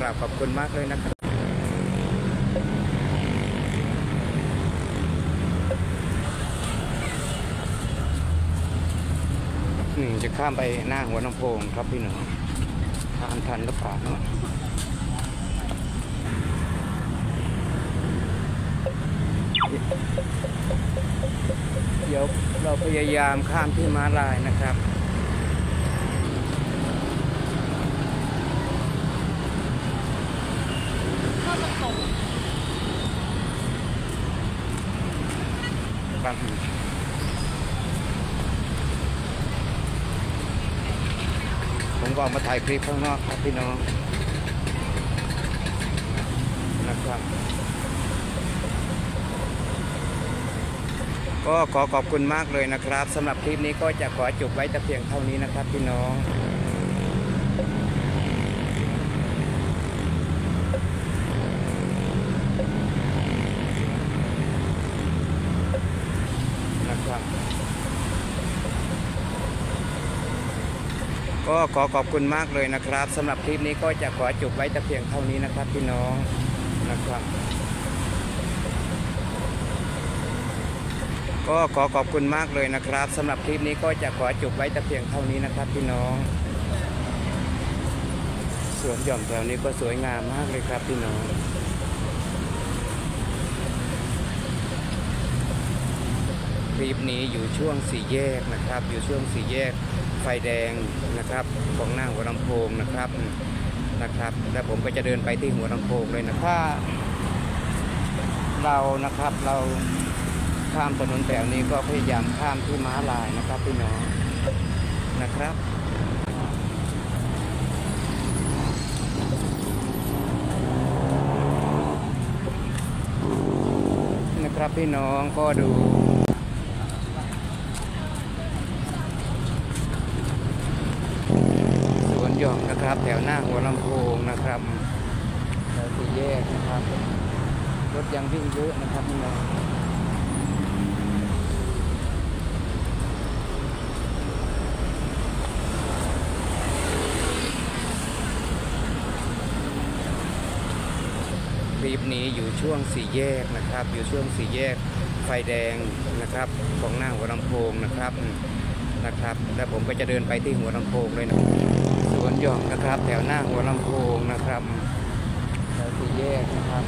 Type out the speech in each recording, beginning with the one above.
กราบขอบคุณมากเลยนะครับนี่จะข้ามไปหน้าหัวลำโพงครับพี่หนูทานทันหรือเปล่าเนาะเดี๋ยวเราพยายามข้ามที่ม้าลายนะครับ เข้าตรง ครับผม ก็ออกมาถ่ายคลิปข้างนอกครับพี่น้องนะครับก็ขอขอบคุณมากเลยนะครับสำหรับคลิปนี้ก็จะขอจบไว้แต่เพียงเท่านี้นะครับพี่น้อง นะครับ ก็ขอขอบคุณมากเลยนะครับสำหรับคลิปนี้ก็จะขอจบไว้แต่เพียงเท่านี้นะครับพี่น้องนะครับ ก็ขอขอบคุณมากเลยนะครับสำหรับคลิปนี้ก็จะขอจบไว้แต่เพียงเท่านี้นะครับพี่น้องสวนหย่อมแถวนี้ก็สวยงามมากเลยครับพี่น้องคลิปนี้อยู่ช่วงสี่แยกนะครับ อยู่ช่วงสี่แยก ไฟแดงนะครับของหน้าหัวลำโพงนะครับนะครับ แล้วผมก็จะเดินไปที่หัวลำโพงเลยนะถ้าเรานะครับเราข้ามถนนแถวนี้ก็พยายามข้ามที่ม้าลายนะครับพี่น้องนะครับนะครับพี่น้องก็ดู สว นะครับ แถวหน้าหัวลำโพงนะครับแถวสี่แยกนะครับ รถยังวิ่งเยอะนะครับพี่น้องคลิปนี้อยู่ช่วงสี่แยกนะครับ อยู่ช่วงสี่แยกไฟแดงนะครับของหน้าหัวลำโพงนะครับนะครับ แล้วผมก็จะเดินไปที่หัวลำโพงเลยนะ วนหย่อมนะครับ แถวหน้าหัวลำโพงนะครับแถวสี่แยกนะครับ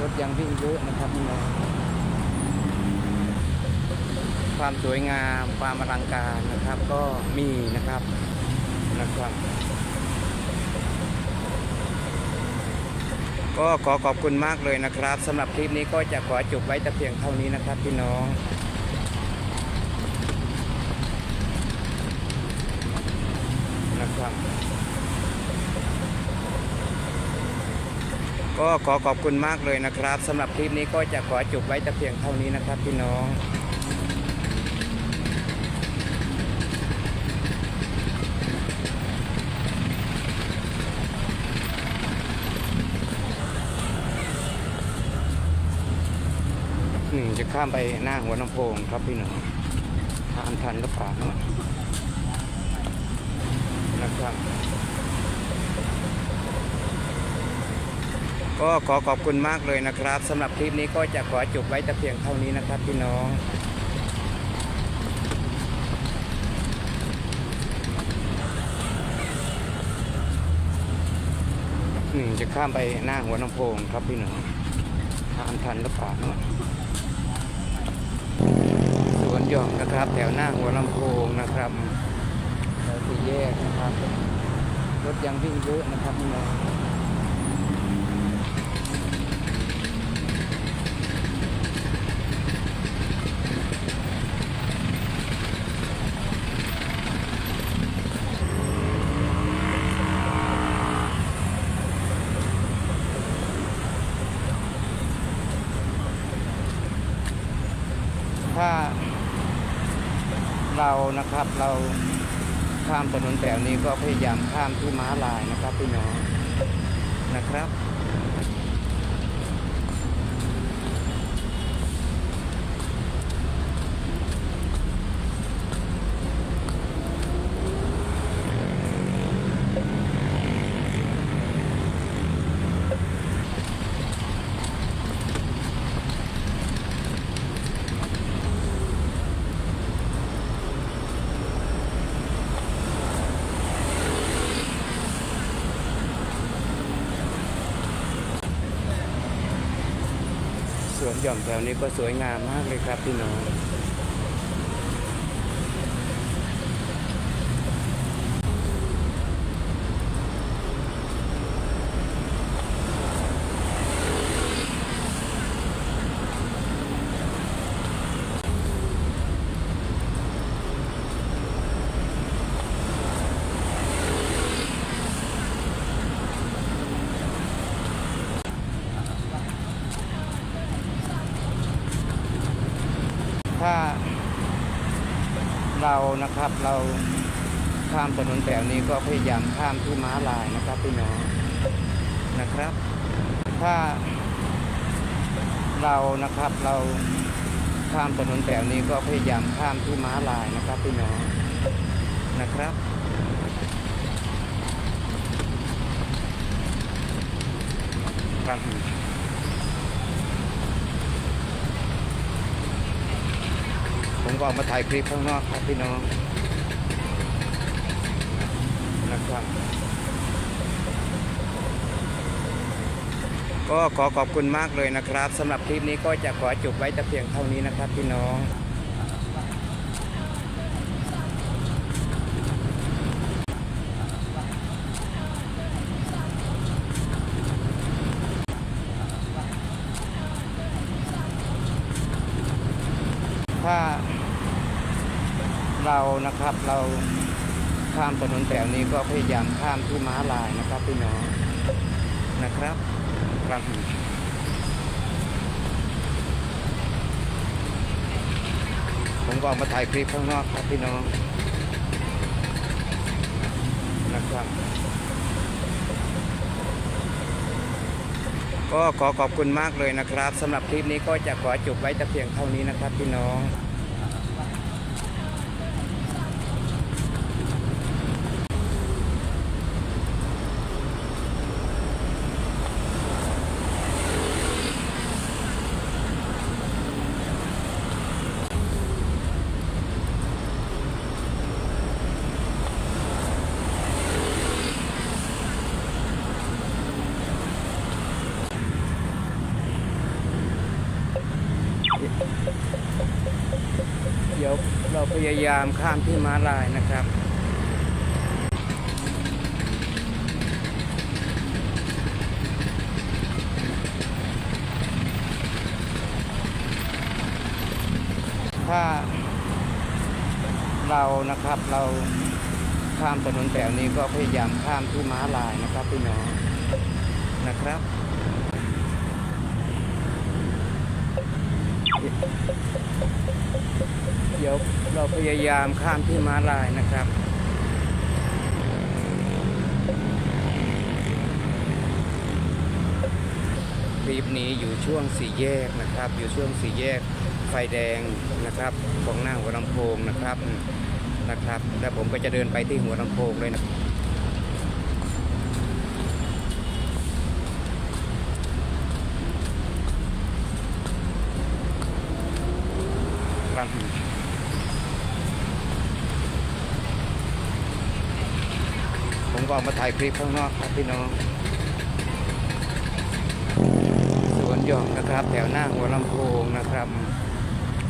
รถยังวิ่งเยอะนะครับพี่น้องความสวยงามความอลังการนะครับ ก็มีนะครับนะครับก็ขอขอบคุณมากเลยนะครับสำหรับคลิปนี้ก็จะขอจบไว้แต่เพียงเท่านี้นะครับพี่น้อง นะ ครับ ก็ขอขอบคุณมากเลยนะครับสำหรับคลิปนี้ก็จะขอจบไว้แต่เพียงเท่านี้นะครับพี่น้องนี่จะข้ามไปหน้าหัวลำโพงครับพี่น้องทานทันหรือเปล่าเนาะนะ ครับก็ขอขอบคุณมากเลยนะครับสำหรับคลิปนี้ก็จะขอจบไว้แต่เพียงเท่านี้นะครับพี่น้องนี่จะข้ามไปหน้าหัวลำโพงครับพี่น้องทานทันหรือเปล่าเนาะสวนหย่อมนะครับ แถวหน้าหัวลำโพงนะครับ สี่แยกนะครับ รถยังวิ่งเยอะนะครับพี่น้องถ้าเรานะครับเรา ข้ามถนนแบบนี้ก็พยายามข้ามที่ม้าลายนะครับพี่น้องนะครับ วนหย่อมแถวนี้ก็สวยงามมากเลยครับพี่น้อง ถ้า เรานะครับเราข้ามถนนแถวนี้ก็พยายามข้ามที่ม้าลายนะครับพี่น้องนะครับ ถ้า เรานะครับเราข้ามถนนแถวนี้ก็พยายามข้ามที่ม้าลายนะครับพี่น้องนะครับครั ผมก็มาถ่ายคลิปข้างนอกครับพี่น้องนะครับก็ขอขอบคุณมากเลยนะครับสำหรับคลิปนี้ก็จะขอจบไว้แต่เพียงเท่านี้นะครับพี่น้อง ถ้า เรานะครับ เราข้ามถนนแถวนี้ก็พยายามข้ามที่ม้าลายนะครับพี่น้องนะครับครับผมก็ออกมาถ่ายคลิปข้างนอกครับพี่น้องนะครับ ก็ขอขอบคุณมากเลยนะครับสำหรับคลิปนี้ก็จะขอจบไว้แต่เพียงเท่านี้นะครับพี่น้อง พยายามข้ามที่ม้าลายนะครับถ้าเรานะครับเราข้ามถนนแถวนี้ก็พยายามข้ามที่ม้าลายนะครับพี่น้องนะครับ เดี๋ยวเราพยายามข้ามที่ม้าลายนะครับคลิปนี้อยู่ช่วงสี่แยกนะครับ อยู่ช่วงสี่แยกไฟแดงนะครับของหน้าหัวลำโพงนะครับนะครับ แล้วผมก็จะเดินไปที่หัวลำโพงเลยนะครับ ผมก็ออกมาถ่ายคลิปข้างนอกครับพี่น้อง สวนหย่อมนะครับ แถวหน้าหัวลำโพงนะครับ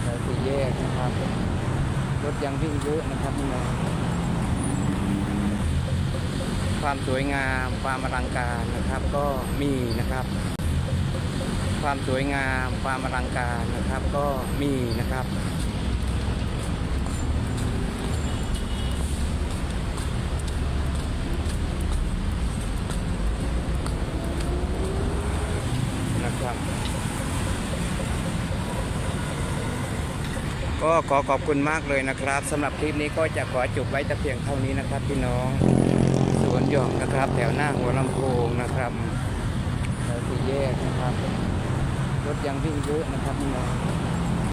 แถวสี่แยกนะครับ รถยังวิ่งเยอะนะครับพี่น้อง ความสวยงามความอลังการนะครับก็มีนะครับ ความสวยงามความอลังการนะครับก็มีนะครับ นะ ครับก็ขอขอบคุณมากเลยนะครับสำหรับคลิปนี้ก็จะขอจบไว้แต่เพียงเท่านี้นะครับ พี่น้องสวนหย่อมนะครับ แถวหน้าหัวลำโพงนะครับแถวสี่แยกนะครับรถยังวิ่งเยอะนะครับพี่น้อง